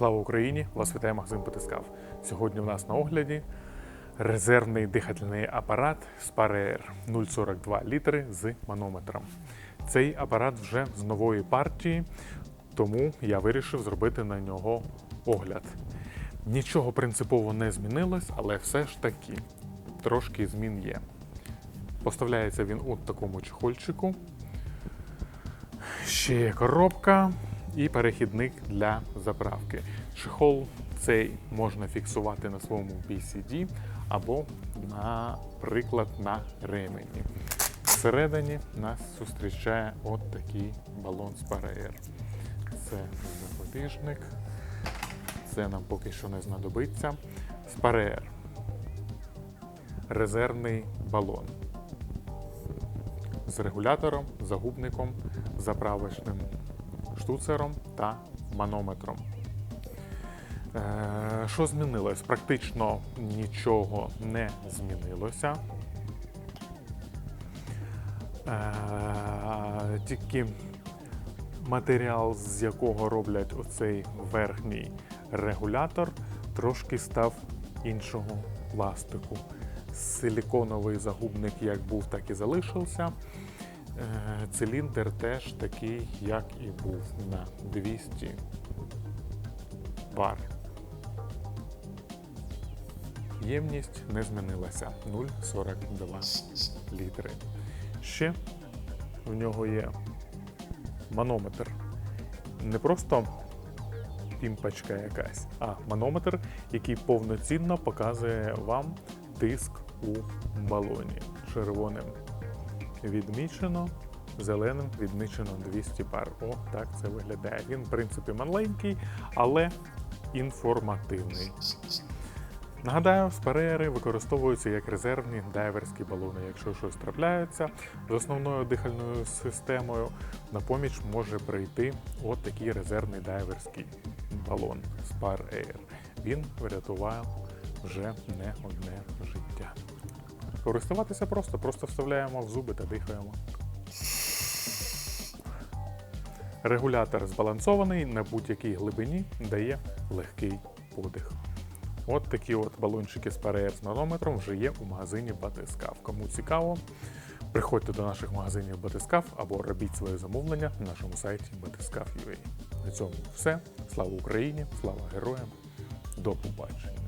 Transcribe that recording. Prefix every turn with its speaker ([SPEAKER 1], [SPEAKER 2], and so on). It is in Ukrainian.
[SPEAKER 1] Слава Україні! Вас вітає магазин Потискав. Сьогодні у нас на огляді резервний дихательний апарат Spare 0,42 літри з манометром. Цей апарат вже з нової партії, тому я вирішив зробити на нього огляд. Нічого принципово не змінилось, але все ж таки трошки змін є. Поставляється він у такому чехольчику. Ще є коробка і перехідник для заправки. Чехол цей можна фіксувати на своєму PCD або, наприклад, на ремені. Всередині нас зустрічає от такий балон Spare. Це запобіжник. Це нам поки що не знадобиться. Spare. Резервний балон з регулятором, загубником, заправочним штуцером та манометром. Е, Що змінилось? Практично нічого не змінилося. Е, Тільки матеріал, з якого роблять оцей верхній регулятор, трошки став іншого пластику. Силіконовий загубник як був, так і залишився. Е, Циліндр теж такий, як і був на 200 бар. Ємність не змінилася 0,42 літри. Ще в нього є манометр. Не просто пімпочка якась, а манометр, який повноцінно показує вам тиск у балоні. Червоним відмічено, зеленим відмічено 200 пар. О, так це виглядає. Він, в принципі, маленький, але інформативний. Нагадаю, спареєри використовуються як резервні дайверські балони. Якщо щось трапляється з основною дихальною системою, на поміч може прийти от резервний дайверський балон Spar Air. Він врятував вже не одне. Користуватися просто, просто вставляємо в зуби та дихаємо. Регулятор збалансований на будь-якій глибині дає легкий подих. От такі от балончики з пареєр з манометром вже є у магазині Батискав. Кому цікаво, приходьте до наших магазинів Батискав або робіть своє замовлення на нашому сайті Батискав.ua. На цьому все. Слава Україні! Слава героям! До побачення!